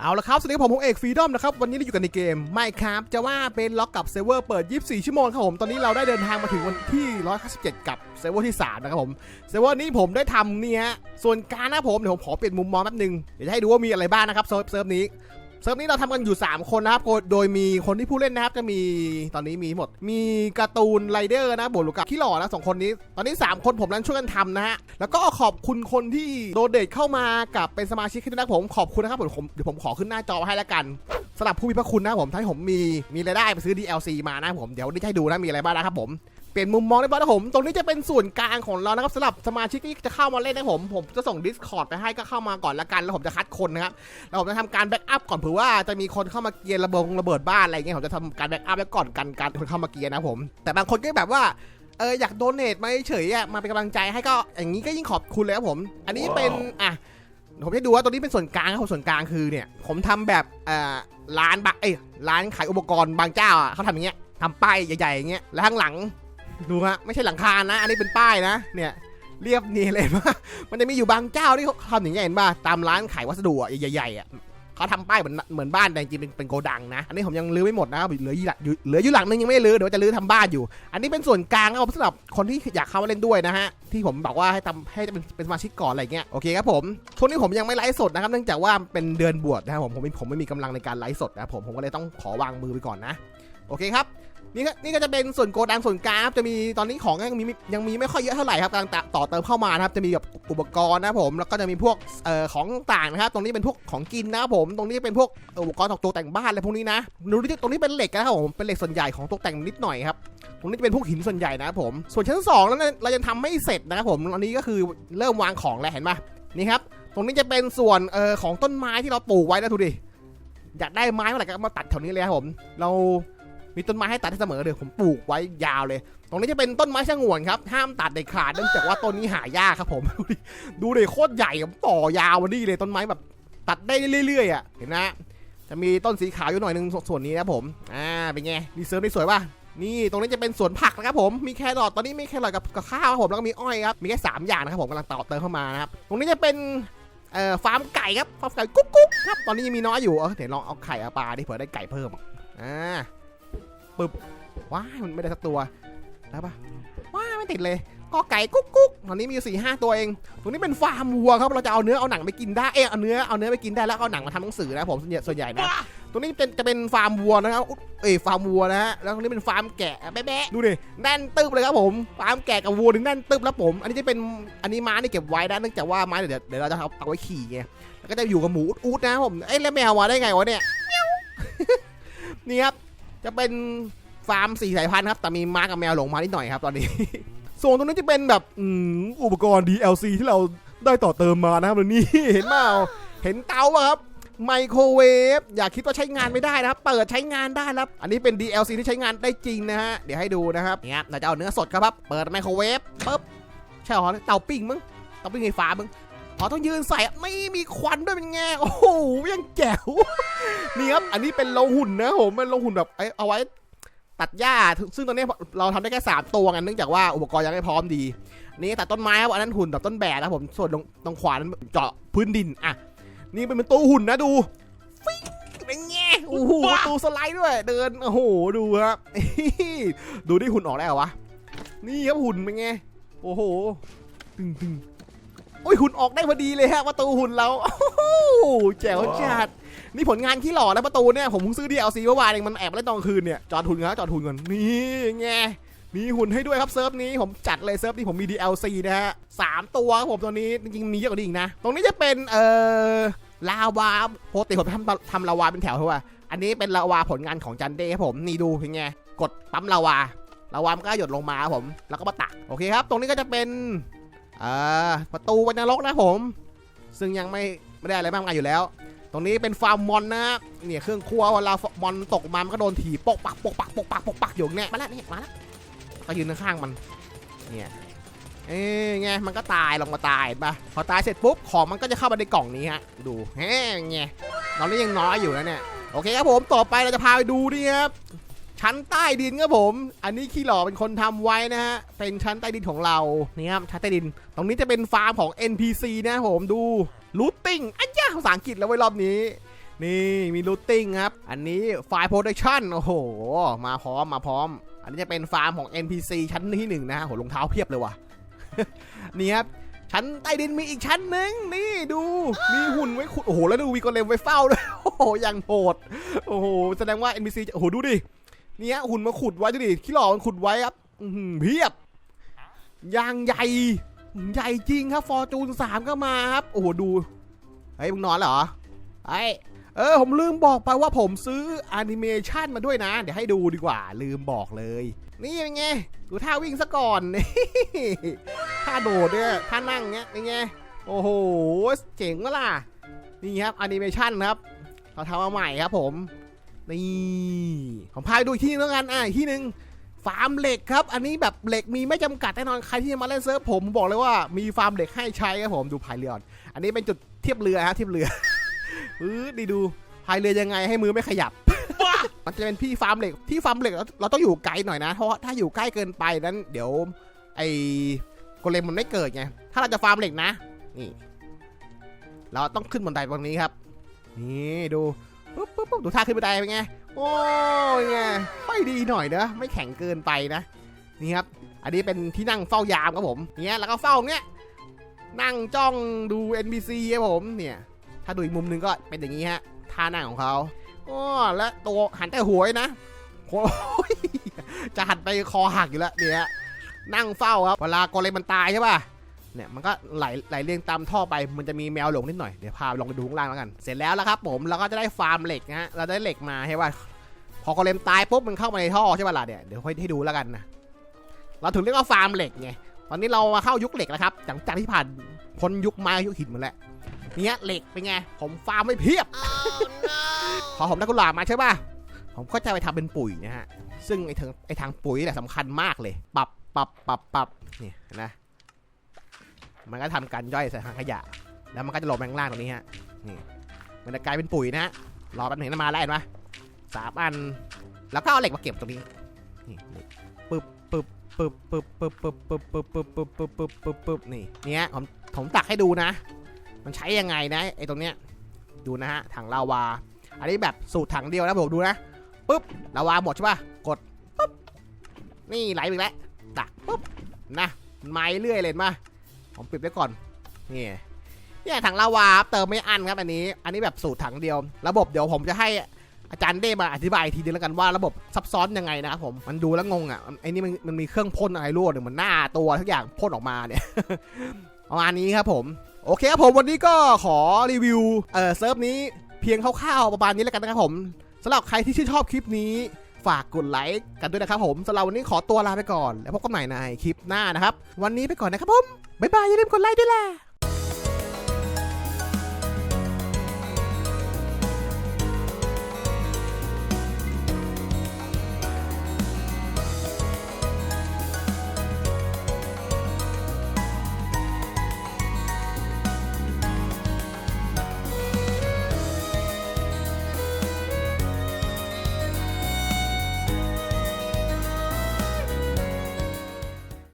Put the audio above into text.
เอาละครับ สวัสดีครับผมผมเอกฟรีดอมนะครับ วันนี้เราอยู่กันในเกมไม่ครับ จะว่าเป็นล็อกกับเซิร์ฟเวอร์เปิด 24 ชั่วโมงครับผม ตอนนี้เราได้เดินทางมาถึงวันที่ 157 กับเซิร์ฟเวอร์ที่ 3 นะครับผม เซิร์ฟเวอร์นี้ผมได้ทำเนี่ยส่วนการนะผม เดี๋ยวผมขอเปลี่ยนมุมมองแป๊บนึง เดี๋ยวจะให้ดูว่ามีอะไรบ้างนะครับเซิร์ฟเซิร์ฟนี้ เซิร์ฟนี้เราทำกันอยู่ 3 คนนะครับ โดยมีคนที่ผู้เล่นนะครับ จะมีตอนนี้มีหมด มีการ์ตูนไรเดอร์นะบวกกับขี้หล่อนะสองคนนี้ ตอนนี้ 3 คนผมนั้นช่วยกันทำนะฮะ แล้วก็ขอบคุณคนที่โดเดทเข้ามากับเป็นสมาชิกขึ้นนะผมขอบคุณนะครับผมเดี๋ยวผมขอขึ้นหน้าจอให้แล้วกันสำหรับผู้มีพระคุณนะผมถ้าให้ผมมีมีรายได้ไปซื้อ DLC มานะผมเดี๋ยวได้ให้ดูนะมีอะไรบ้างนะครับผม เปลี่ยนมุมมองได้บ้างนะผม ตรงนี้จะเป็นส่วนกลางของเรานะครับสำหรับสมาชิกที่จะเข้ามาเล่นนะผม ผมจะส่ง Discord ไปให้ก็เข้ามาก่อนละกัน แล้วผมจะคัดคนนะครับ แล้วผมจะทำการแบ็กอัพก่อนเผื่อว่าจะมีคนเข้ามาเกียร์ระเบิดระเบิดบ้านอะไรเงี้ย ผมจะทำการแบ็กอัพไว้ก่อนกันการคนเข้ามาเกียร์นะผม แต่บางคนก็แบบว่าเอออยากโดเนทมาเฉยๆอะมาเป็นกำลังใจให้ก็อย่างนี้ก็ยิ่งขอบคุณเลยครับผม อันนี้เป็นอะผมจะดูว่าตัวนี้เป็นส่วนกลางครับส่วนกลางคือเนี่ย ผมทำแบบเอ่อร้านบะเอ้ยร้านขายอุปกรณ์บางเจ้าอะเขาทำอย่างเงี้ยทำป้ายใหญ่ๆอย่างเงี้ยแล้วข้างหลัง ดูฮะไม่ใช่หลังคานะ อันนี้เป็นป้ายนะ เนี่ยเรียบเนียนเลยว่ามันจะมีอยู่บางเจ้าที่เขาทำอย่างเงี้ยเห็นป่ะตามร้านขายวัสดุอะใหญ่ๆอะเขาทำป้ายเหมือนเหมือนบ้านแต่จริงๆเป็นเป็นโกดังนะ อันนี้ผมยังรื้อไม่หมดนะเหลืออยู่หลังเหลืออยู่หลังนึงยังไม่ได้รื้อเดี๋ยวจะรื้อทำบ้านอยู่ อันนี้เป็นส่วนกลางนะครับสำหรับคนที่อยากเข้ามาเล่นด้วยนะฮะที่ผมบอกว่าให้ทำให้เป็นเป็นสมาชิกก่อนอะไรเงี้ยโอเคครับผมช่วงนี้ผมยังไม่ไลฟ์สดนะครับเนื่องจากว่าเป็นเดือนบวชนะครับผมผมผมไม่มีกำลังในการไลฟ์สดนะผมผมก็เลยต้องขอวางมือไปก่อนนะ โอเคครับ นี่ก็นี่ก็จะเป็นส่วนโกดังส่วนกลางครับจะมีตอนนี้ของยังมียังมีไม่ค่อยเยอะเท่าไหร่ครับกำลังต่อเติมเข้ามานะครับจะมีแบบอุปกรณ์นะผมแล้วก็จะมีพวกเอ่อของต่างนะครับ ตรงนี้เป็นพวกของกินนะครับผมตรงนี้เป็นพวกอุปกรณ์ตกแต่งบ้านอะไรพวกนี้นะดูที่ตรงนี้เป็นเหล็กนะครับผมเป็นเหล็กส่วนใหญ่ของตกแต่งนิดหน่อยครับตรงนี้จะเป็นพวกหินส่วนใหญ่นะครับผมส่วนชั้นสองนั้นเรายังทำไม่เสร็จนะครับผมอันนี้ก็คือเริ่มวางของแล้วเห็นปะนี่ครับตรงนี้จะเป็นส่วนเอ่อของต้นไม้ที่เราปลูกไว้นะดูดิอยากได้ไม้เมื่อไหร่ก็มาตัดแถวนี้เลยครับผม เรา มีต้นไม้ให้ตัดให้เสมอเลยผมปลูกไว้ยาวเลย ตรงนี้จะเป็นต้นไม้ชะงวนครับ ห้ามตัดเด็ดขาดเนื่องจากว่าต้นนี้หายากครับผม ดูดิดูดิโคตรใหญ่ผมต่อยาววันนี้เลยต้นไม้แบบตัดได้เรื่อยๆอะเห็นนะ จะมีต้นสีขาวอยู่หน่อยนึงสส่วนนี้นะผมอ่าเป็นไงดีเซิร์ฟได้สวยป่ะนี่ตรงนี้จะเป็นสวนผักนะครับผมมีแครอทตอนนี้มีแครอทกับกับข้าวครับผมแล้วก็มีอ้อยครับมีแค่สามอย่างนะครับผมกำลังต่อเติมเข้ามานะครับตรงนี้จะเป็นเอ่อฟาร์มไก่ครับฟาร์มไก่กุ๊กกุ๊กครับตอนนี้ยังมีน้อยอยู่เออเดี๋ยวลองเอาไข่เอาปลาดิเผื่อได้ไก่เพิ่มอ่า ปึ๊บว้ายมันไม่ได้สักตัวแล้วปะว้ายไม่ติดเลยก็ไก่กุ๊กกุ๊กตอนนี้มีอยู่สี่ห้าตัวเอง ตรงนี้เป็นฟาร์มวัวครับ เราจะเอาเนื้อเอาหนังไปกินได้ เออเอาเนื้อเอาเนื้อไปกินได้แล้วก็เอาหนังมาทำหนังสือนะผมส่วนใหญ่ส่วนใหญ่นะ ตรงนี้เป็นจะเป็นฟาร์มวัวนะครับอุ๊ยเอ้ยฟาร์มวัวนะฮะ แล้วตรงนี้เป็นฟาร์มแกะแบ๊ะๆดูดิ แน่นตึบเลยครับผม ฟาร์มแกะกับวัวนี่แน่นตึบแล้วผม อันนี้จะเป็น อันนี้ม้านี่เก็บไว้นะเนื่องจากว่าม้าเดี๋ยวเดี๋ยวเราจะเอาเอาไว้ขี่ไง แล้วก็จะอยู่กับหมูอูดนะครับผม เอ้ยแล้วแมวมาได้ไงวะเนี่ยนี่ครับ จะเป็นฟาร์มสี่สายพันธุ์ครับ แต่มีม้ากับแมวหลงมานิดหน่อยครับตอนนี้ ส่วนตรงนี้จะเป็นแบบอุปกรณ์ DLC ที่เราได้ต่อเติมมานะครับแล้วนี่เห็นเปล่าเห็นเตาป่ะครับไมโครเวฟอย่าคิดว่าใช้งานไม่ได้นะครับ เปิดใช้งานได้แล้วอันนี้เป็น DLC ที่ใช้งานได้จริงนะฮะ เดี๋ยวให้ดูนะครับเนี่ยเราจะเอาเนื้อสดครับ เปิดไมโครเวฟปุ๊บใช่หรอเตาปิ้งมึงเตาปิ้งไฟฟ้ามึงอ๋อต้องยืนใส่ไม่มีควันด้วยเป็นไงโอ้โหยังแจ๋ว นี่ครับ อันนี้เป็นโลหุ่นนะผมเป็นโลหุ่นแบบเอ้ยเอาไว้ตัดหญ้า ซึ่งตอนนี้เราทำได้แค่ 3 ตัวกันเนื่องจากว่าอุปกรณ์ยังไม่พร้อมดี นี่ตัดต้นไม้ครับอันนั้นหุ่นแบบต้นแบกนะผม ส่วนตรงตรงขวานั้นเจาะพื้นดิน อะ นี่เป็นตัวหุ่นนะดูฟิ้งเป็นไงโอ้โหประตูสไลด์ด้วย เดิน โอ้โห ดูครับ ดูที่หุ่นออกได้เหรอวะ นี่ครับหุ่นเป็นไง โอ้โห ตึงตึงโอ้ยหุ่นออกได้พอดีเลยฮะประตูหุ่นเรา โอ้โหแจ๋วจัด นี่ผลงานขี้หล่อนะประตูเนี่ยผมเพิ่งซื้อ DLC เมื่อวานเองมันแอบเล่นตอนคืนเนี่ยจอดหุ่นกันนะจอดหุ่นก่อนนี่ไงมีหุ่นให้ด้วยครับเซิร์ฟนี้ผมจัดเลยเซิร์ฟนี้ผมมี DLC นะฮะสามตัวครับผมตัวนี้จริงๆมีเยอะกว่านี้อีกนะ ตรงนี้จะเป็นเอ่อลาวาปกติผมทำทำลาวาเป็นแถวใช่ป่ะอันนี้เป็นลาวาผลงานของจันเด้ครับผมนี่ดูเป็นไงกดปั๊มลาวาลาวามันก็หยดลงมาครับผมแล้วก็มาตักโอเคครับ ตรงนี้ก็จะเป็นเอ่อประตูวันนรกนะผม ซึ่งยังไม่ไม่ได้อะไรมากมายอยู่แล้ว ตรงนี้เป็นฟาร์มมอนนะเนี่ยเครื่องครัวเวลามอนตกมามันก็โดนถีบปกปักปกปักปกปักปกปักอยู่เนี่ยมาแล้วนี่มาแล้วก็ยืนข้างมันเนี่ยเอ้ยไงมันก็ตายลงมาตายปะพอตายเสร็จปุ๊บของมันก็จะเข้ามาในกล่องนี้ฮะดูแฮ่ไงตอนนี้ยังน้อยอยู่นะเนี่ยโอเคครับผมต่อไปเราจะพาไปดูนี่ครับชั้นใต้ดินครับผม อันนี้ขี้หล่อเป็นคนทำไว้นะฮะ เป็นชั้นใต้ดินของเรา นี่ครับชั้นใต้ดิน ตรงนี้จะเป็นฟาร์มของ NPC นะผมดู รูทติ้งอันยาภาษาอังกฤษแล้วไว้รอบนี้ นี่มีรูทติ้งครับ อันนี้ไฟล์โปรดักชันโอ้โห มาพร้อมมาพร้อม อันนี้จะเป็นฟาร์มของ NPC ชั้นที่หนึ่งนะฮะโหรองเท้าเพียบเลยว่ะ นี่ครับชั้นใต้ดินมีอีกชั้นหนึ่งนี่ดู มีหุ่นไว้ขุดโอ้โหแล้วดูวีกอเลมไว้เฝ้าด้วยโอ้โหยังโหดโอ้โหแสดงว่า NPC โอ้โหดูดิเนี่ยหุ่นมาขุดไว้ดูดิขี้หล่อมันขุดไว้ครับเพียบยางใหญ่ ใหญ่จริงครับฟอร์จูนสามก็มาครับโอ้โหดูเฮ้ยมึงนอนแล้วเหรอไอ้เออผมลืมบอกไปว่าผมซื้อแอนิเมชันมาด้วยนะ เดี๋ยวให้ดูดีกว่า ลืมบอกเลย นี่เป็นไงดูท่าวิ่งซะก่อนท่าโดดเนี่ยท่านั่งเงี้ยเป็นไงโอ้โหเจ๋งวะล่ะนี่ครับแอนิเมชันครับเราทำมาใหม่ครับผมนี่ผมพาไปดูอีกที่นึงแล้วกันอะอีกที่หนึ่ง ฟาร์มเหล็กครับ อันนี้แบบเหล็กมีไม่จำกัดแน่นอนใครที่จะมาเล่นเซิร์ฟผมบอกเลยว่ามีฟาร์มเหล็กให้ใช้ครับผมดูพายเรือก่อนอันนี้เป็นจุดเทียบเรือฮะเทียบเรือเออดีดูพายเรือยังไงให้มือไม่ขยับมันจะเป็นพี่ฟาร์มเหล็กที่ฟาร์มเหล็กเราเราต้องอยู่ไกลหน่อยนะ เพราะว่าถ้าอยู่ใกล้เกินไปนั้น เดี๋ยวไอ้โกเลมมันไม่เกิดไงถ้าเราจะฟาร์มเหล็กนะนี่เราต้องขึ้นบันไดตรงนี้ครับ นี่ดูปุ๊บปุ๊บปุ๊บดูท่าขึ้นบันไดเป็นไง โอ้ยไงค่อยดีหน่อยนะไม่แข็งเกินไปนะ นี่ครับ อันนี้เป็นที่นั่งเฝ้ายามครับผมเนี่ยแล้วก็เฝ้าเนี้ยนั่งจ้องดู NPC ครับผมเนี่ยถ้าดูอีกมุมหนึงก็เป็นอย่างนี้ฮะท่านั่งของเขาอ๋อและตัวหันแต่หัวนะโอ้ยจะหันไปคอหักอยู่แล้วเนี่ยนั่งเฝ้าครับเวลาโกเลมมันตายใช่ป่ะ เนี่ยมันก็ไหลไหลเรียงตามท่อไปมันจะมีแมวหลงนิดหน่อยเดี๋ยวพาลองไปดูข้างล่างแล้วกัน เสร็จแล้วแล้วครับผมเราก็จะได้ฟาร์มเหล็กนะฮะเราได้เหล็กมาใช่ป่ะพอกอเลมตายปุ๊บมันเข้ามาในท่อใช่ป่ะล่ะเนี่ยเดี๋ยวค่อยให้ดูแล้วกันนะเราถึงเรียกว่าฟาร์มเหล็กไงตอนนี้เรามาเข้ายุคเหล็กแล้วครับหลังจากที่ผ่านพ้นยุคไม้ยุคหินหมดแล้วเนี่ยเหล็กเป็นไงผมฟาร์มไม่เพียบ พอผมได้กุหลาบมาใช่ป่ะผมก็จะไปทำเป็นปุ๋ยนะฮะซึ่งไอ้ทางไอ้ทางปุ๋ยเนี่ยสำคัญมากเลย ปรับปรับปรับปรับเนี่ยเห็นะ มันก็ทำการย่อยใส่ถังขยะ แล้วมันก็จะลงไปข้างล่างตรงนี้ฮะนี่มันจะกลายเป็นปุ๋ยนะฮะรอแป๊บหนึงนะมาแล้วเห็นปะสามอัน แล้วก็เอาเหล็กมาเก็บตรงนี้นี่ปึ๊บปึ๊บปึ๊บปึ๊บปึ๊บปึ๊บปึ๊บปึ๊บปึ๊บปึ๊บปึ๊บปึ๊บปึ๊บปึ๊บนี่เนี่ยผมผมตักให้ดูนะ มันใช้ยังไงนะไอ้ตรงเนี้ยดูนะฮะถังลาวา อันนี้แบบสูตรถังเดียวนะผมดูนะปึ๊บลาวาหมดใช่ป่ะกดปึ๊บนี่ไหลไปอีกแล้วตักปึ๊บนะไม้เรื่อยเลยเห็นปะ ผมปิดไว้ก่อนนี่เนี่ยถังลาวาครับเติมไม่อันครับอันนี้ อันนี้แบบสูตรถังเดียว ระบบเดี๋ยวผมจะให้อาจารย์เด้มาอธิบายอีกทีนึงแล้วกันว่าระบบซับซ้อนยังไงนะครับผมมันดูแล้วงงอะไอ้นี่มันมันมีเครื่องพ่นอะไรรั่วหนึ่งมันหน้าตัวทุกอย่างพ่นออกมาเนี่ยประมาณนี้ครับผมโอเคครับผมวันนี้ก็ขอรีวิวเอ่อเซิร์ฟนี้เพียงคร่าวๆประมาณนี้แล้วกันนะครับผมสำหรับใครที่ชื่นชอบคลิปนี้ ฝากกดไลค์กันด้วยนะครับผมสำหรับวันนี้ขอตัวลาไปก่อน แล้วพบกันใหม่ในคลิปหน้านะครับ วันนี้ไปก่อนนะครับผมบ๊ายบายอย่าลืมกดไลค์ด้วยแหละ